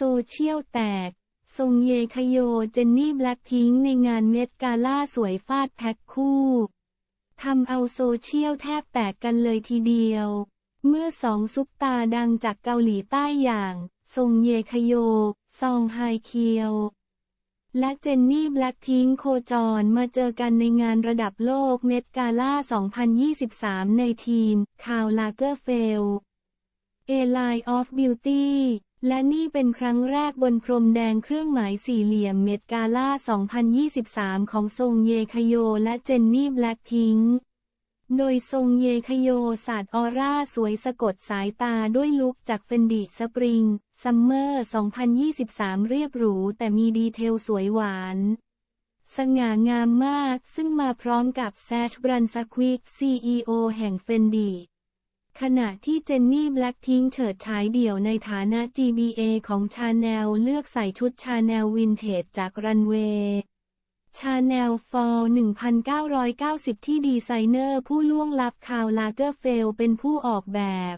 โซเชียลแตก ทรงเยคโยเจนนี่แบล็คพิงค์ในงานเมดกาล่าสวยฟาดแพ็คคู่ทำเอาโซเชียลแทบแตกกันเลยทีเดียว เมื่อสองซุปตาดังจากเกาหลีใต้อย่าง ทรงเยคโย ซองไฮเคียว และเจนนี่แบล็คพิงโคจรมาเจอกันในงานระดับโลกเมดกาล่า 2023 ในทีมคาวลาเกอร์เฟล A Line of Beauty และนี่เป็นครั้งแรกบนพรมแดงเครื่องหมายสี่เหลี่ยมเมดกาล่า 2023 ของทรงเยคโยและเจนนี่แบล็คพิงค์ โดยทรงเยคโยสาดออร่าสวยสะกดสายตาด้วยลุคจากเฟนดิสปริง ซัมเมอร์ 2023 เรียบหรูแต่มีดีเทลสวยหวาน สง่างามมากซึ่งมาพร้อมกับแซชบรันสควิก CEO แห่งเฟนดี ขณะที่เจนนี่แบล็คทิงเฉิดฉายเดี่ยวในฐานะ GBA ของชาแนลเลือกใส่ชุดชาแนลวินเทจจากรันเวย์ชาแนลฟอล1990 ที่ดีไซเนอร์ผู้ล่วงลับคาวลาเกอร์เฟลเป็นผู้ออกแบบ